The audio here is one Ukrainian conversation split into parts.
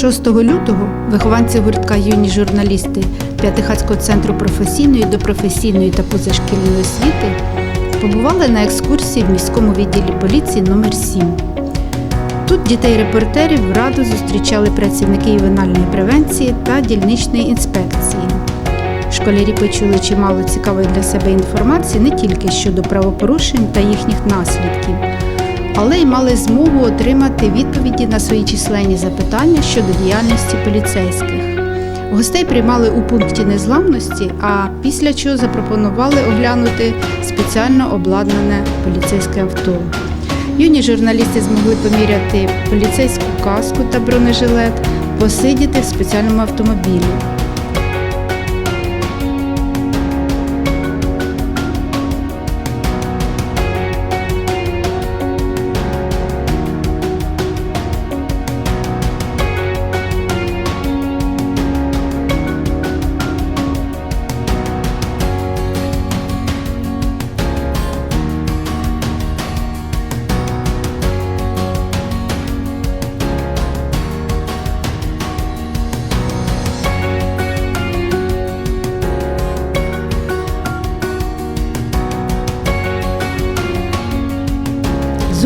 6 лютого вихованці гуртка юні журналісти П'ятихатського центру професійної, допрофесійної та позашкільної освіти побували на екскурсії в міському відділі поліції номер 7 Тут дітей-репортерів радо зустрічали працівники ювенальної превенції та дільничної інспекції. Школярі почули чимало цікавої для себе інформації не тільки щодо правопорушень та їхніх наслідків, але й мали змогу отримати відповіді на свої численні запитання щодо діяльності поліцейських. Гостей приймали у пункті незламності, а після чого запропонували оглянути спеціально обладнане поліцейське авто. Юні журналісти змогли поміряти поліцейську каску та бронежилет, посидіти в спеціальному автомобілі.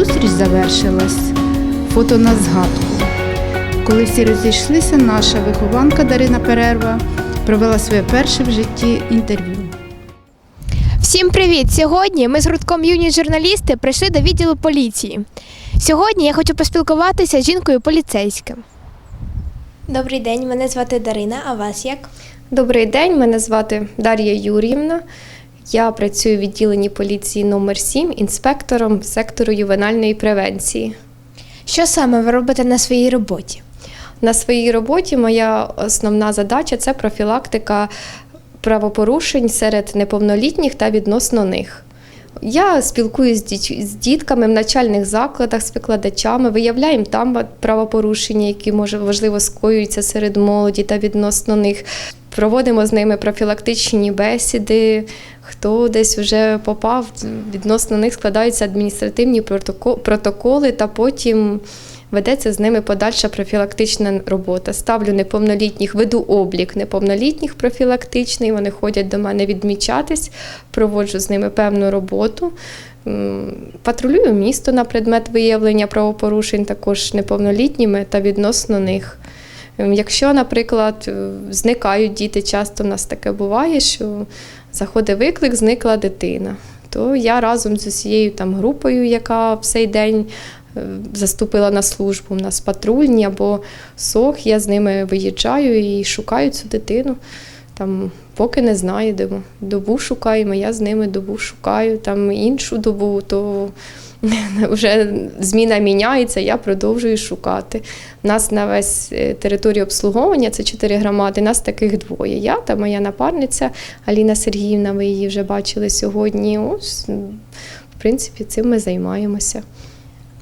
Зустріч завершилась. Фото на згадку. Коли всі розійшлися, наша вихованка Дарина Перерва провела своє перше в житті інтерв'ю. Всім привіт! Сьогодні ми з гуртком юні журналісти прийшли до відділу поліції. Сьогодні я хочу поспілкуватися з жінкою поліцейським. Добрий день, мене звати Дарина, а вас як? Добрий день, мене звати Дар'я Юріївна. Я працюю в відділенні поліції номер 7 інспектором сектору ювенальної превенції. Що саме ви робите на своїй роботі? На своїй роботі моя основна задача це профілактика правопорушень серед неповнолітніх та відносно них. Я спілкуюся з дітками в начальних закладах, з викладачами, виявляємо там правопорушення, які може важливо скоюються серед молоді та відносно них. Проводимо з ними профілактичні бесіди. Хто десь вже попав, відносно них складаються адміністративні протоко- протоколи, та потім ведеться з ними подальша профілактична робота. Ставлю неповнолітніх, веду облік неповнолітніх профілактичний. Вони ходять до мене відмічатись, проводжу з ними певну роботу. Патрулюю місто на предмет виявлення правопорушень, також неповнолітніми та відносно них. Ем, Якщо, наприклад, е, зникають діти, часто в нас таке буває, що заходить виклик, зникла дитина, то я разом з усією там групою, яка в цей день заступила на службу, у нас патрульні або СОХ, я з ними виїжджаю і шукаю цю дитину. Там, поки не знайдемо. Добу шукаємо, я з ними добу шукаю, там іншу добу, то вже зміна міняється, я продовжую шукати. Нас на весь е, територію обслуговування це чотири громади, нас таких двоє. Я та моя напарниця Аліна Сергіївна, ви її вже бачили сьогодні. Ось, в принципі, цим ми займаємося.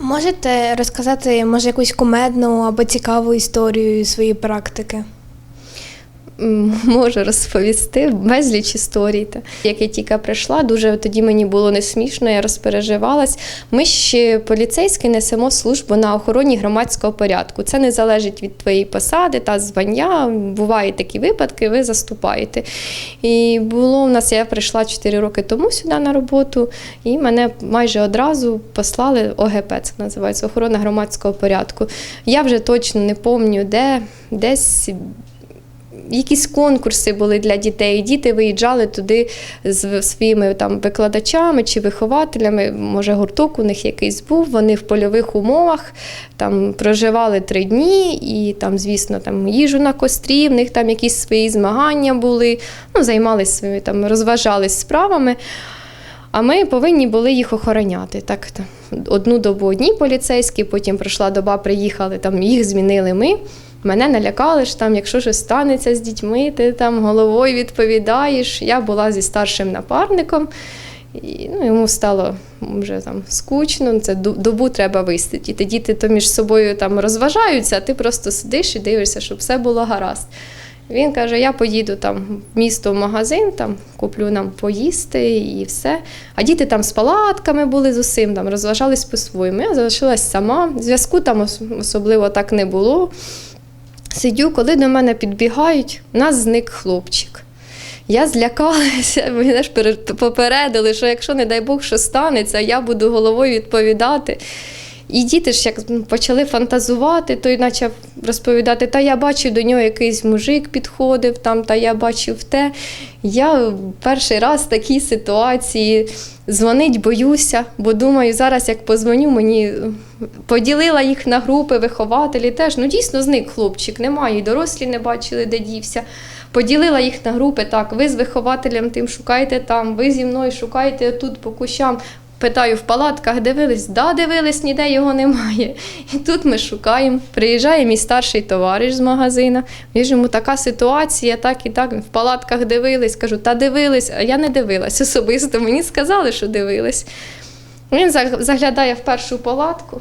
Можете розказати, може, якусь кумедну або цікаву історію своєї практики? Можу розповісти безліч історій. Як я тільки прийшла, дуже тоді мені було не смішно, я розпереживалась. Ми ще поліцейські несемо службу на охороні громадського порядку. Це не залежить від твоєї посади та звання. Бувають такі випадки, ви заступаєте. І було у нас, я прийшла 4 роки тому сюди на роботу, і мене майже одразу послали ОГП, це називається охорона громадського порядку. Я вже точно не пам'ятаю, де десь якісь конкурси були для дітей. Діти виїжджали туди з своїми там викладачами чи вихователями. Може, гурток у них якийсь був. Вони в польових умовах там проживали три дні, і там, звісно, там їжу на кострі, в них там якісь свої змагання були. Ну, займалися своїми там, розважались справами. А ми повинні були їх охороняти. Так, одну добу одні поліцейські, потім пройшла доба, приїхали, там їх змінили ми. Мене налякали що там, якщо щось станеться з дітьми, ти там головою відповідаєш. Я була зі старшим напарником, і ну, йому стало вже там скучно. Це добу треба висидіти. Діти то між собою там розважаються, а ти просто сидиш і дивишся, щоб все було гаразд. Він каже: я поїду там в місто в магазин, там куплю нам поїсти і все. А діти там з палатками були з усім, там розважались по-своєму. Я залишилась сама. Зв'язку там особливо так не було. Сидю, коли до мене підбігають, у нас зник хлопчик. Я злякалася, мене ж попередили, що якщо, не дай Бог, що станеться, я буду головою відповідати. І діти ж як ну, почали фантазувати, той почав розповідати, та я бачив до нього якийсь мужик підходив, там, та я бачив те. Я перший раз в такій ситуації дзвонить, боюся, бо думаю, зараз як позвоню, мені поділила їх на групи, вихователі теж. Ну дійсно зник хлопчик, немає, і дорослі не бачили, де дівся. Поділила їх на групи, так, ви з вихователем тим шукайте там, ви зі мною шукайте тут по кущам. Питаю в палатках, дивились? Да, дивились, ніде його немає. І тут ми шукаємо. Приїжджає мій старший товариш з магазина. Я йому така ситуація, так і так. В палатках дивились. Кажу, та дивились, а я не дивилась особисто. Мені сказали, що дивились. Він заглядає в першу палатку,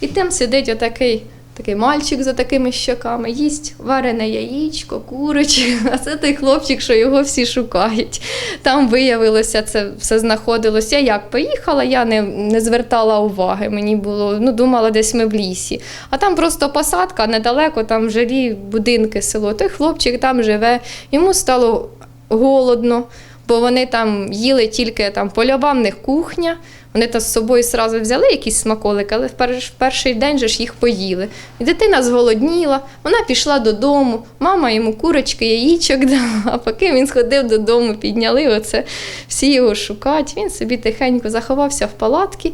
і там сидить отакий такий мальчик за такими щоками, їсть варене яєчко, курочку. А це той хлопчик, що його всі шукають. Там виявилося, це все знаходилося. Я як поїхала, я не, не звертала уваги. Мені було, ну, думала, десь ми в лісі. А там просто посадка недалеко, там жилі будинки, село. Той хлопчик там живе, йому стало голодно, бо вони там їли тільки там польова в них кухня. Вони то з собою сразу взяли якісь смаколики, але в, перш, в перший день же ж їх поїли. І дитина зголодніла, вона пішла додому, мама йому курочки, яєчок дала, а поки він сходив додому, підняли оце, всі його шукають. Він собі тихенько заховався в палатки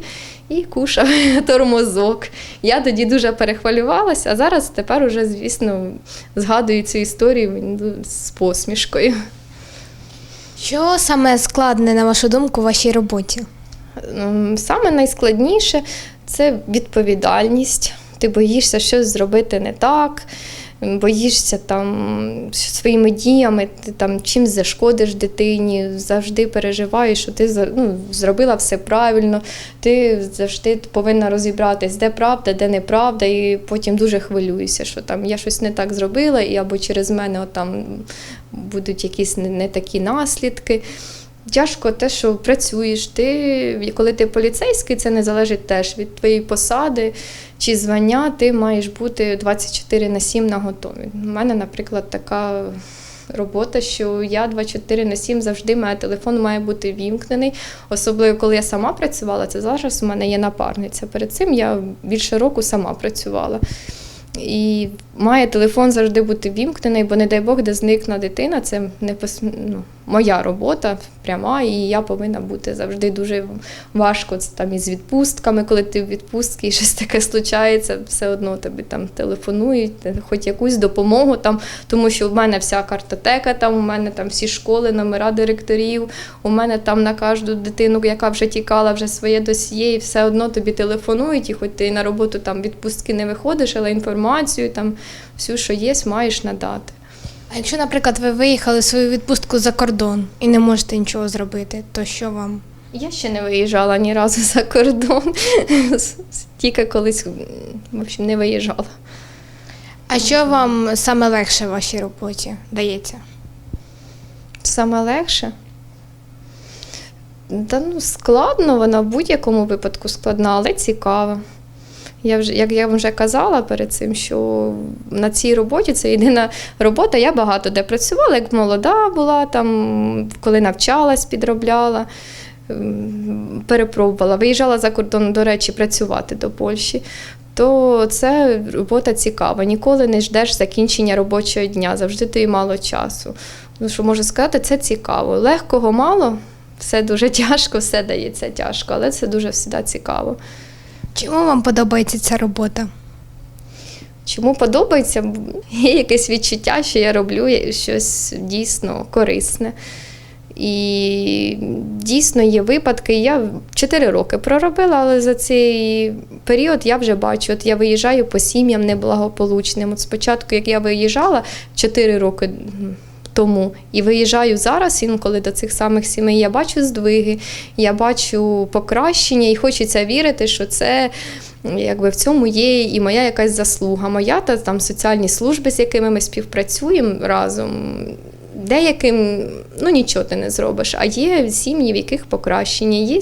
і кушав тормозок. Я тоді дуже перехвилювалася, а зараз тепер уже, звісно, згадую цю історію з посмішкою. Що саме складне, на вашу думку, у вашій роботі? Ем, Саме найскладніше це відповідальність. Ти боїшся щось зробити не так, боїшся там своїми діями, ти там чим зашкодиш дитині, завжди переживаєш, що ти ну, зробила все правильно, ти завжди повинна розібратись, де правда, де неправда, і потім дуже хвилюєшся, що там я щось не так зробила, і або через мене от там будуть якісь не, такі наслідки. Тяжко те, що працюєш. Ти, коли ти поліцейський, це не залежить теж від твоєї посади чи звання, ти маєш бути 24 на 7 на готові. У мене, наприклад, така робота, що я 24 на 7 завжди маю телефон має бути вімкнений. Особливо, коли я сама працювала, це зараз у мене є напарниця. Перед цим я більше року сама працювала. І має телефон завжди бути вімкнений, бо не дай Бог, де зникне дитина, це не пос... ну, моя робота пряма, і я повинна бути завжди дуже важко це там із відпустками, коли ти в відпустці і щось таке случається, все одно тобі там телефонують, хоч якусь допомогу там, тому що в мене вся картотека, там у мене там всі школи, номера директорів, у мене там на кожну дитину, яка вже тікала, вже своє досьє, і все одно тобі телефонують, і хоч ти на роботу там відпустки не виходиш, але інформацію там всю, що є, маєш надати. А якщо, наприклад, ви виїхали в свою відпустку за кордон і не можете нічого зробити, то що вам? Я ще не виїжджала ні разу за кордон. Тільки колись в общем, не виїжджала. А що вам саме легше в вашій роботі дається? Саме легше. Та ну, складно, вона в будь-якому випадку складна, але цікава. Я вже, як я вам вже казала перед цим, що на цій роботі це єдина робота. Я багато де працювала, як молода була, там, коли навчалась, підробляла, ем, перепробувала. Виїжджала за кордон, до речі, працювати до Польщі. То це робота цікава. Ніколи не ждеш закінчення робочого дня, завжди тобі мало часу. Ну, що можу сказати, це цікаво. Легкого мало, все дуже тяжко, все дається тяжко, але це дуже завжди цікаво. Чому вам подобається ця робота? Чому подобається? Є якесь відчуття, що я роблю щось дійсно корисне. І дійсно є випадки. Я 4 роки проробила, але за цей період я вже бачу, от я виїжджаю по сім'ям неблагополучним. От спочатку, як я виїжджала 4 роки тому і виїжджаю зараз, інколи до цих самих сімей, я бачу здвиги, я бачу покращення, і хочеться вірити, що це якби в цьому є і моя якась заслуга. Моя та там соціальні служби, з якими ми співпрацюємо разом. Деяким ну нічого ти не зробиш, а є сім'ї, в яких покращення. Є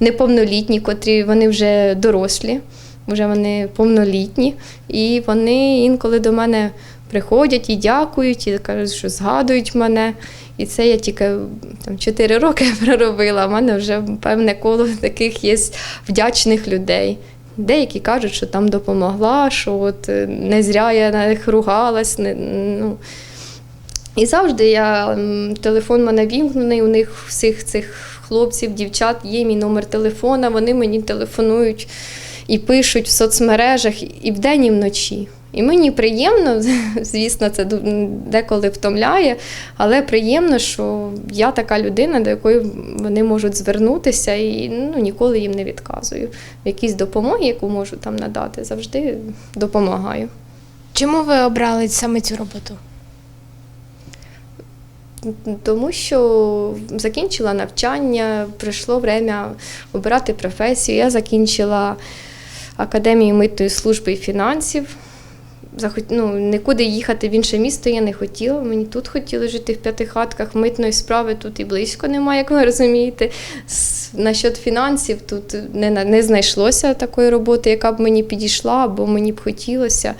неповнолітні, котрі вони вже дорослі, вже вони повнолітні, і вони інколи до мене приходять і дякують, і кажуть, що згадують мене. І це я тільки там 4 роки проробила. У мене вже певне коло таких є вдячних людей. Деякі кажуть, що там допомогла, що от е, не зря я на них ругалась. Не, ну. І завжди я телефон мене вімкнений, у них всіх цих хлопців, дівчат є мій номер телефона, вони мені телефонують і пишуть в соцмережах і вдень, і вночі. І мені приємно, звісно, це деколи втомляє, але приємно, що я така людина, до якої вони можуть звернутися, і ну, ніколи їм не відказую. В якійсь допомогі, яку можу там надати, завжди допомагаю. Чому ви обрали саме цю роботу? Тому що закінчила навчання, прийшло время обирати професію. Я закінчила академію митної служби і фінансів. Ну, нікуди їхати в інше місто я не хотіла. Мені тут хотіли жити в п'ятихатках. Митної справи тут і близько немає, як ви розумієте. Насчет фінансів тут не, не знайшлося такої роботи, яка б мені підійшла або мені б хотілося.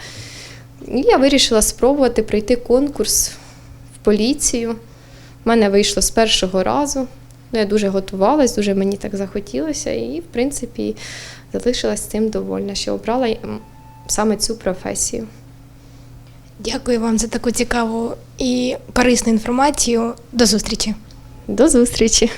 І я вирішила спробувати пройти конкурс в поліцію. У мене вийшло з першого разу. Ну, я дуже готувалась, дуже мені так захотілося, і, в принципі, залишилась цим довольна, що обрала саме цю професію. Дякую вам за таку цікаву і корисну інформацію. До зустрічі! До зустрічі!